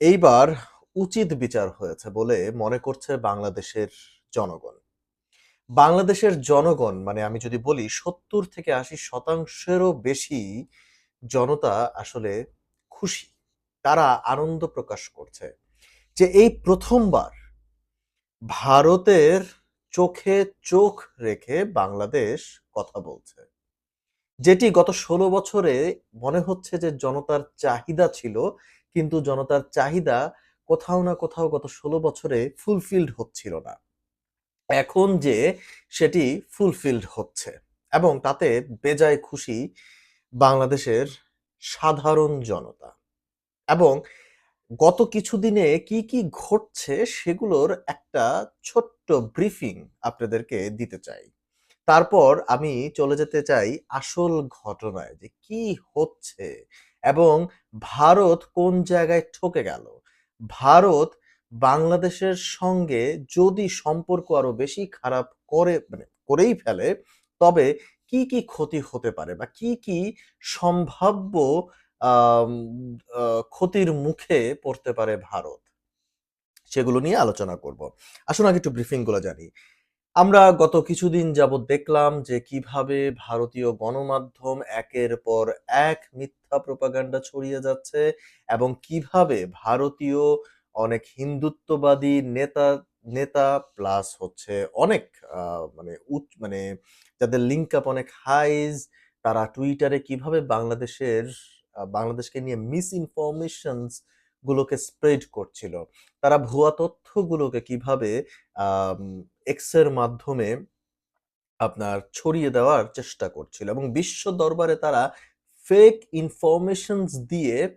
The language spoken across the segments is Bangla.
এইবার উচিত বিচার হয়েছে বলে মনে করছে বাংলাদেশের জনগণ। বাংলাদেশের জনগণ মানে আমি যদি বলি ৭০ থেকে ৮০ শতাংশেরও বেশি জনতা আসলে খুশি। তারা আনন্দ প্রকাশ করছে যে এই প্রথমবার ভারতের চোখে চোখ রেখে বাংলাদেশ কথা বলছে। যেটি গত ১৬ বছরে মনে হচ্ছে যে জনতার চাহিদা ছিল, কিন্তু জনতার চাহিদা কোথাও না কোথাও গত ১৬ বছরে ফুলফিলড হচ্ছিল না। এখন যে সেটি ফুলফিলড হচ্ছে এবং তাতে বেজায় খুশি বাংলাদেশের সাধারণ জনতা। এবং গত কিছুদিনে কি, কি ঘটছে সেগুলোর একটা ছোট্ট ব্রিফিং আপনাদেরকে দিতে চাই। তারপর আমি চলে যেতে চাই আসল ঘটনায় যে কি হচ্ছে এবং ভারত কোন জায়গায় ঠকে গেল। ভারত বাংলাদেশের সঙ্গে যদি সম্পর্ক আরও বেশি খারাপ করে মানে করেই ফেলে, তবে কি, কি ক্ষতি হতে পারে বা কি, কি সম্ভাব্য ক্ষতির মুখে পড়তে পারে ভারত? সেগুলো নিয়ে আলোচনা করব। আসুন আগে একটু ব্রিফিংগুলো জানি। আমরা গত কিছুদিন যাবৎ দেখলাম যে কীভাবে ভারতীয় গণমাধ্যম একের পর এক মিথ্যা প্রোপাগান্ডা ছড়িয়ে যাচ্ছে এবং কীভাবে ভারতীয় অনেক হিন্দুত্ববাদী নেতা নেতা প্লাস হচ্ছে অনেক মানে উচ মানে যাদের লিঙ্ক আপ অনেক হাইজ তারা টুইটারে কীভাবে বাংলাদেশের বাংলাদেশকে নিয়ে মিস ইনফরমেশনস গুলোকে স্প্রেড করছিল। তারা ভুয়া তথ্যগুলোকে কীভাবে আম এক্সের মাধ্যমে আপনার ছড়িয়ে দেওয়ার চেষ্টা করছিল এবং বিশ্ব দরবারে তারা ফেক ইনফরমেশনস দিয়ে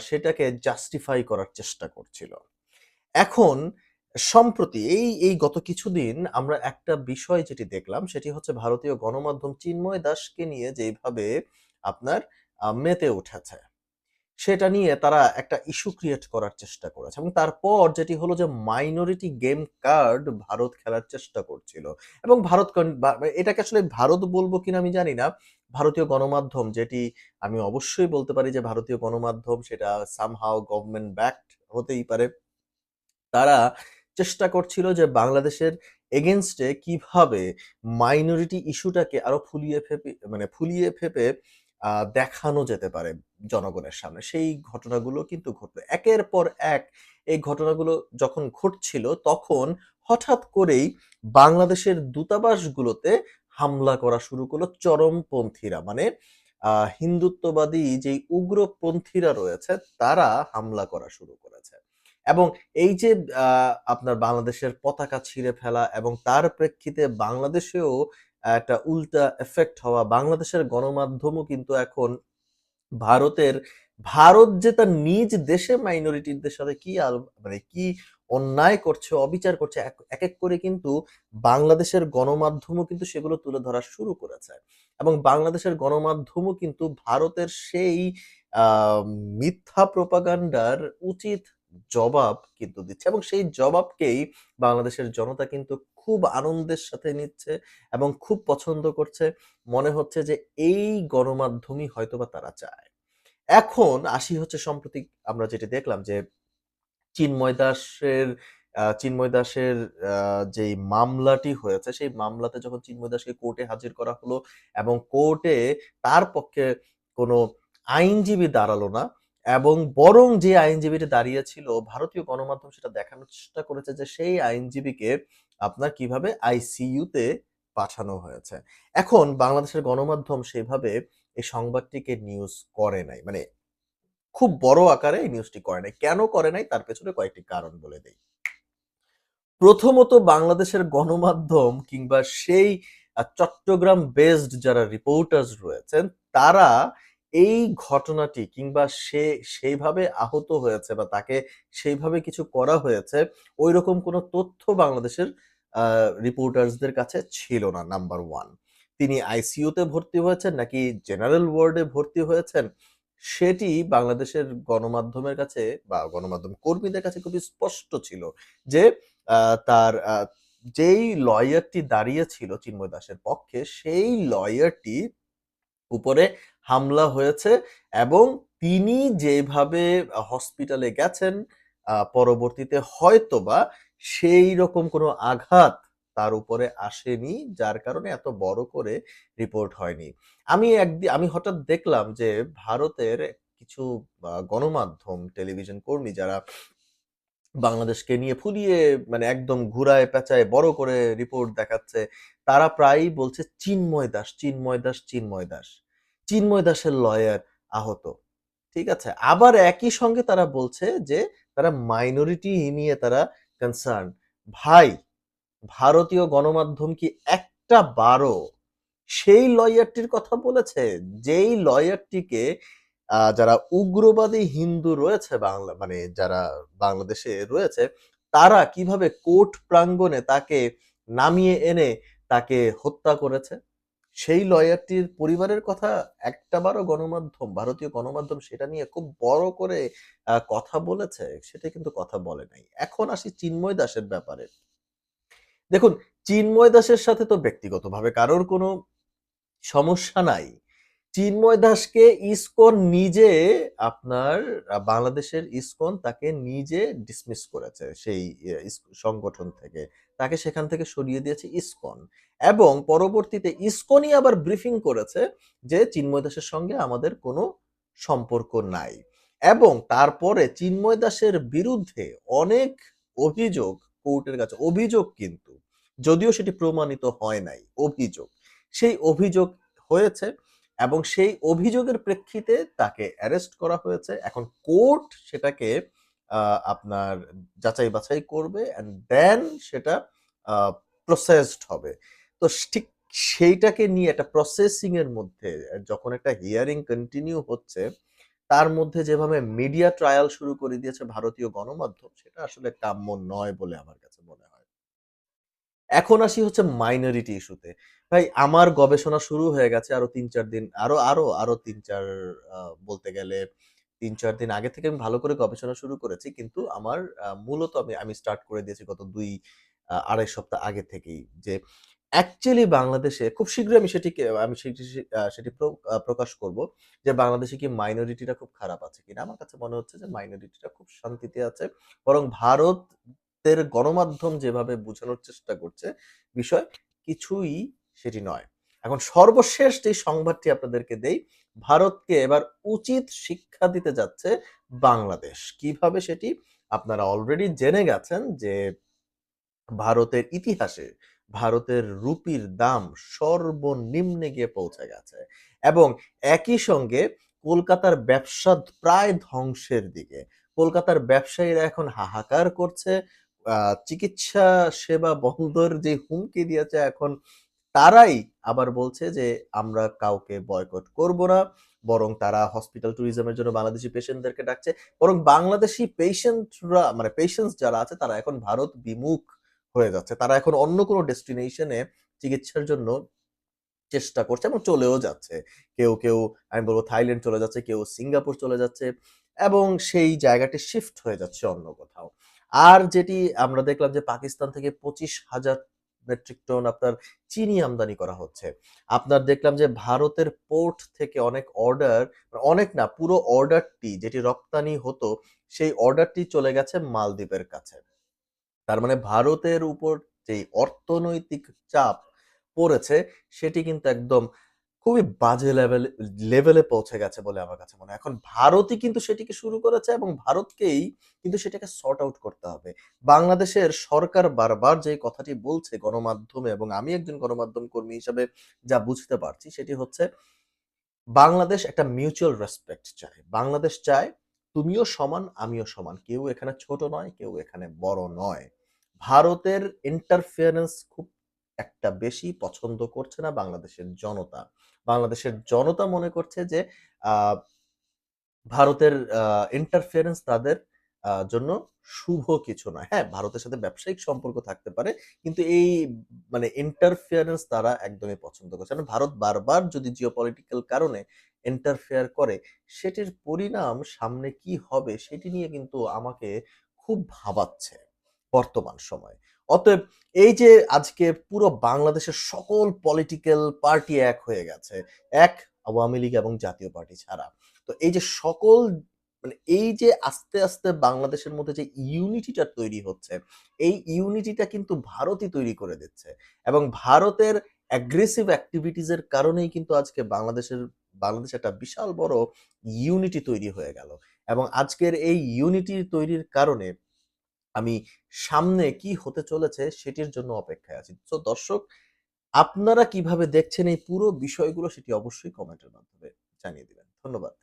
সেটাকে জাস্টিফাই করার চেষ্টা করছিল। এখন সম্প্রতি এই, এই গত কিছুদিন আমরা একটা বিষয় যেটি দেখলাম সেটি হচ্ছে ভারতীয় গণমাধ্যম চিন্ময় দাসকে নিয়ে যেইভাবে আপনার মেতে উঠেছে। সেটা নিয়ে তারা একটা ইস্যু ক্রিয়েট করার চেষ্টা করেছে এবং তারপর যেটি হলো যে মাইনরিটি গেম কার্ড ভারত খেলার চেষ্টা করছিল এবং ভারত এটাকে আসলে ভারত বলব কিনা আমি জানি না। ভারতীয় গণমাধ্যম যেটি আমি অবশ্যই বলতে পারি যে ভারতীয় গণমাধ্যম সেটা সামহাউ গভর্নমেন্ট ব্যাকড হতেই পারে। তারা চেষ্টা করছিল যে বাংলাদেশের এগেইনস্ট এ কীভাবে মাইনরিটি ইস্যুটাকে আরও ফুলিয়ে ফেপে মানে ফুলিয়ে ফেপে দেখানো যেতে পারে জনগণের সামনে। সেই ঘটনাগুলো কিন্তু ঘটলো। একের পর এক এই ঘটনাগুলো যখন ঘটছিল, তখন হঠাৎ করেই বাংলাদেশের দূতাবাসগুলোতে হামলা করা শুরু করল চরমপন্থীরা। মানে হিন্দুত্ববাদী যেই উগ্রপন্থীরা রয়েছে, তারা হামলা করা শুরু করেছে। এবং এই যে আপনার বাংলাদেশের পতাকা ছিঁড়ে ফেলা এবং তার প্রেক্ষিতে বাংলাদেশেও একটা উল্টা এফেক্ট হওয়া, বাংলাদেশের গণমাধ্যমও কিন্তু এখন ভারতের ভারত যে তার নিজ দেশে মাইনরিটিদের সাথে কি মানে কি অন্যায় করছে, অবিচার করছে এক এক করে কিন্তু বাংলাদেশের গণমাধ্যমও কিন্তু সেগুলো তুলে ধরা শুরু করেছে। এবং বাংলাদেশের গণমাধ্যমও কিন্তু ভারতের সেই মিথ্যা প্রোপাগান্ডার উচিত জবাব কিন্তু দিচ্ছে এবং সেই জবাবকেই বাংলাদেশের জনতা কিন্তু খুব আনন্দের সাথে নিচ্ছে এবং খুব পছন্দ করছে। মনে হচ্ছে যে এই গণমাধ্যমই হয়তোবা তারা চায়। এখন আসি হচ্ছে সম্প্রতি আমরা যেটি দেখলাম যে চিন্ময় দাসের চিন্ময় দাসের যেই মামলাটি হয়েছে, সেই মামলাতে যখন চিন্ময় দাসকে কোর্টে হাজির করা হলো এবং কোর্টে তার পক্ষে কোনো আইনজীবী দাঁড়াল না এবং বরং যে আইনজীবীটি দাঁড়িয়েছিল ভারতীয় গণমাধ্যম সেটা দেখানোর চেষ্টা করেছে যে সেই আইনজীবীকে আপনার কীভাবে আইসিইউতে পাঠানো হয়েছে। এখন বাংলাদেশের গণমাধ্যম সেভাবে এই সংবাদটিকে নিউজ করে নাই। মানে খুব বড় আকারে এই নিউজটি করে নাই। কেন করে নাই তার পেছনে কয়েকটি কারণ বলে দেই। প্রথমত বাংলাদেশের গণমাধ্যম কিংবা সেই চট্টগ্রাম বেসড যারা রিপোর্টার্স রয়েছেন, তারা এই ঘটনাটি কিংবা সে সেইভাবে আহত হয়েছে বা তাকে সেইভাবে কিছু করা হয়েছে ওই রকম কোনো তথ্য বাংলাদেশের রিপোর্টার্সদের কাছে ছিল না নাম্বার ওয়ান তিনি আইসিইউতে ভর্তি হয়েছেন নাকি জেনারেল ওয়ার্ডে ভর্তি হয়েছেন? সেটি বাংলাদেশের গণমাধ্যমের কাছে বা গণমাধ্যম কর্মীদের কাছে খুবই স্পষ্ট ছিল যে তার যেই লয়ারটি দাঁড়িয়েছিল চিন্ময় দাসের পক্ষে, সেই লয়ারটি উপরে হামলা হয়েছে এবং তিনি যেভাবে হসপিটালে গেছেন, পরবর্তীতে হয়তোবা সেইরকম কোনো আঘাত তার উপরে আসেনি, যার কারণে এত বড় করে রিপোর্ট হয়নি। আমি একদি আমি হঠাৎ দেখলাম যে ভারতের কিছু গণমাধ্যম, টেলিভিশন কর্মী যারা বাংলাদেশকে নিয়ে ফুলিয়ে মানে একদম ঘুরায় পেঁচায় বড় করে রিপোর্ট দেখাচ্ছে। তারা প্রায়ই বলছে চিন্ময় দাস, চিন্ময় দাস, চিন্ময় দাস। চিন্ময় দাসের লয়ার আহত। ঠিক আছে? আবার একই সঙ্গে তারা বলছে যে তারা মাইনরিটি নিয়ে তারা কনসার্ন। ভাই, ভারতীয় গণমাধ্যম কি একটা বারো সেই লয়ারটির কথা বলেছে? যেই লয়ারটিকে যারা উগ্রবাদী হিন্দু রয়েছে বাংলা মানে যারা বাংলাদেশে রয়েছে, তারা কীভাবে কোর্ট প্রাঙ্গণে তাকে নামিয়ে এনে তাকে হত্যা করেছে? সেই লয়ারটির পরিবারের কথা একটাবারও গণমাধ্যম, ভারতীয় গণমাধ্যম সেটা নিয়ে খুব বড় করে কথা বলেছে? সেটা কিন্তু কথা বলে নাই। এখন আসি চিন্ময় দাসের ব্যাপারে। দেখুন, চিন্ময় দাসের সাথে তো ব্যক্তিগতভাবে কারোর কোনো সমস্যা নাই। চিন্ময় দাসকে ইসকন নিজে আপনার বাংলাদেশের ইসকন তাকে নিজে ডিসমিস করেছে সেই সংগঠন থেকে। তাকে সেখান থেকে সরিয়ে দিয়েছে ইসকন। এবং পরবর্তীতে ইসকনই আবার ব্রিফিং করেছে যে চিন্ময় দাসের সঙ্গে আমাদের কোনো সম্পর্ক নাই। এবং তারপরে চিন্ময় দাসের বিরুদ্ধে অনেক অভিযোগ কোর্টের কাছে অভিযোগ কিন্তু। যদিও সেটি প্রমাণিত হয় নাই, অভিযোগ। সেই অভিযোগ হয়েছে এবং সেই অভিযোগের প্রেক্ষিতে তাকে অ্যারেস্ট করা হয়েছে। এখন কোর্ট সেটাকে আপনার যাচাই-বাছাই করবে অ্যান্ড দেন সেটা প্রসেসড হবে। তো ঠিক সেইটাকে নিয়ে একটা প্রসেসিং এর মধ্যে যখন একটা হিয়ারিং কন্টিনিউ হচ্ছে, তার মধ্যে যেভাবে মিডিয়া ট্রায়াল শুরু করে দিয়েছে ভারতীয় গণমাধ্যম, সেটা আসলে কাম্য নয় বলে আমার কাছে মনে হয়। এখন আসি হচ্ছে মাইনরিটি ইস্যুতে। ভাই আমার গবেষণা শুরু হয়ে গেছে আরও ৩-৪ দিন আরও, আরও, আরও ৩-৪ আ বলতে গেলে ৩-৪ দিন আগে থেকে আমি ভালো করে গবেষণা শুরু করেছি। কিন্তু আমার মূলত আমি আমি স্টার্ট করে দিয়েছি গত ২ আ ২.৫ সপ্তাহ আগে থেকেই। যে অ্যাকচুয়ালি বাংলাদেশে খুব শীঘ্রই আমি সেটিকে আমি সেটি সেটি প্রকাশ করব যে বাংলাদেশে কি মাইনরিটিটা খুব খারাপ আছে কিনা? আমার কাছে মনে হচ্ছে যে মাইনরিটিটা খুব শান্তিতে আছে। বরং ভারতের গণমাধ্যম যেভাবে বোঝানোর চেষ্টা করছে বিষয় কিছুই সেটি নয়। এখন সর্বশেষ যে সংবাদটি আপনাদেরকে দেই, ভারতকে এবার উচিত শিক্ষা দিতে যাচ্ছে বাংলাদেশ। কীভাবে সেটি? আপনারা অলরেডি জেনে গেছেন যে ভারতের ইতিহাসে ভারতের রুপির দাম সর্বনিম্নে গিয়ে পৌঁছে গেছে এবং একই সঙ্গে কলকাতার ব্যবসা প্রায় ধ্বংসের দিকে। কলকাতার ব্যবসায়ীরা এখন হাহাকার করছে। চিকিৎসা সেবা বন্ধর যে হুমকি দিয়েছে এখন তারাই আবার বলছে যে, "আমরা কাউকে বয়কট করব না।" বরং তারা হসপিটাল ট্যুরিজমের জন্য বাংলাদেশি পেশেন্টদেরকে ডাকছে। বরং বাংলাদেশি পেশেন্টরা মানে পেশেন্টস যারা আছে তারা এখন ভারত বিমুখ হয়ে যাচ্ছে। তারা এখন অন্য কোনো ডেস্টিনেশনে চিকিৎসার জন্য চেষ্টা করছে এবং চলেও যাচ্ছে। কেউ, কেউ আমি বলব থাইল্যান্ড চলে যাচ্ছে, কেউ সিঙ্গাপুর চলে যাচ্ছে এবং সেই জায়গাটি শিফট হয়ে যাচ্ছে অন্য কোথাও। আর যেটি আমরা দেখলাম যে পাকিস্তান থেকে ২৫,০০০ মেট্রিক টন আপনার চিনি আমদানি করা হচ্ছে। আপনার দেখলাম যে ভারতের পোর্ট থেকে অনেক অর্ডার, অনেক না পুরো অর্ডারটি যেটি রপ্তানি হতো, সেই অর্ডারটি চলে গেছে মালদ্বীপের কাছে। তার মানে ভারতের উপর যেই অর্থনৈতিক চাপ পড়েছে সেটি কিন্তু একদম খুবই বাজে লেভেলে লেভেলে পৌঁছে গেছে বলে আমার কাছে মনে হয়। এখন ভারতই কিন্তু সেটিকে শুরু করেছে এবং ভারতকেই কিন্তু সেটাকে সর্ট আউট করতে হবে। বাংলাদেশের সরকার বারবার যে কথাটি বলছে গণমাধ্যমে এবং আমি একজন গণমাধ্যম কর্মী হিসাবে যা বুঝতে পারছি সেটি হচ্ছে বাংলাদেশ একটা মিউচুয়াল রেসপেক্ট চায়। বাংলাদেশ চায় তুমিও সমান, আমিও সমান। কেউ এখানে ছোট নয়, কেউ এখানে বড় নয়। ভারতের ইন্টারফেরেন্স খুব একটা বেশি পছন্দ করছে না বাংলাদেশের জনতা। বাংলাদেশের জনতা মনে করছে যে ভারতের আ ইন্টারফেরেন্স তাদের জন্য শুভ কিছু না হ্যাঁ, ভারতের সাথে ব্যবসায়িক সম্পর্ক থাকতে পারে। কিন্তু এই মানে ইন্টারফেরেন্স তারা একদমই পছন্দ করছে। ভারত বারবার যদি জিওপলিটিক্যাল কারণে ইন্টারফেয়ার করে, সেটির পরিণাম সামনে কি হবে সেটি নিয়ে কিন্তু আমাকে খুব ভাবাচ্ছে বর্তমান সময়ে। অতএব এই যে আজকে পুরো বাংলাদেশের সকল পলিটিক্যাল পার্টি এক হয়ে গেছে। এক আওয়ামী লীগ এবং জাতীয় পার্টি ছাড়া। তো এই যে সকল মানে এই যে আস্তে, আস্তে বাংলাদেশের মধ্যে যে ইউনিটিটা তৈরি হচ্ছে, এই ইউনিটিটা কিন্তু ভারতই তৈরি করে দিচ্ছে এবং ভারতের অ্যাগ্রেসিভ অ্যাক্টিভিটিস এর কারণেই কিন্তু আজকে বাংলাদেশের বাংলাদেশে একটা বিশাল বড় ইউনিটি তৈরি হয়ে গেল এবং আজকের এই ইউনিটি তৈরির কারণে আমি সামনে কি হতে চলেছে সেটির জন্য অপেক্ষায় আছি। তো দর্শক, আপনারা কীভাবে দেখছেন এই পুরো বিষয়গুলো সেটি অবশ্যই কমেন্টের মাধ্যমে জানিয়ে দিবেন। ধন্যবাদ।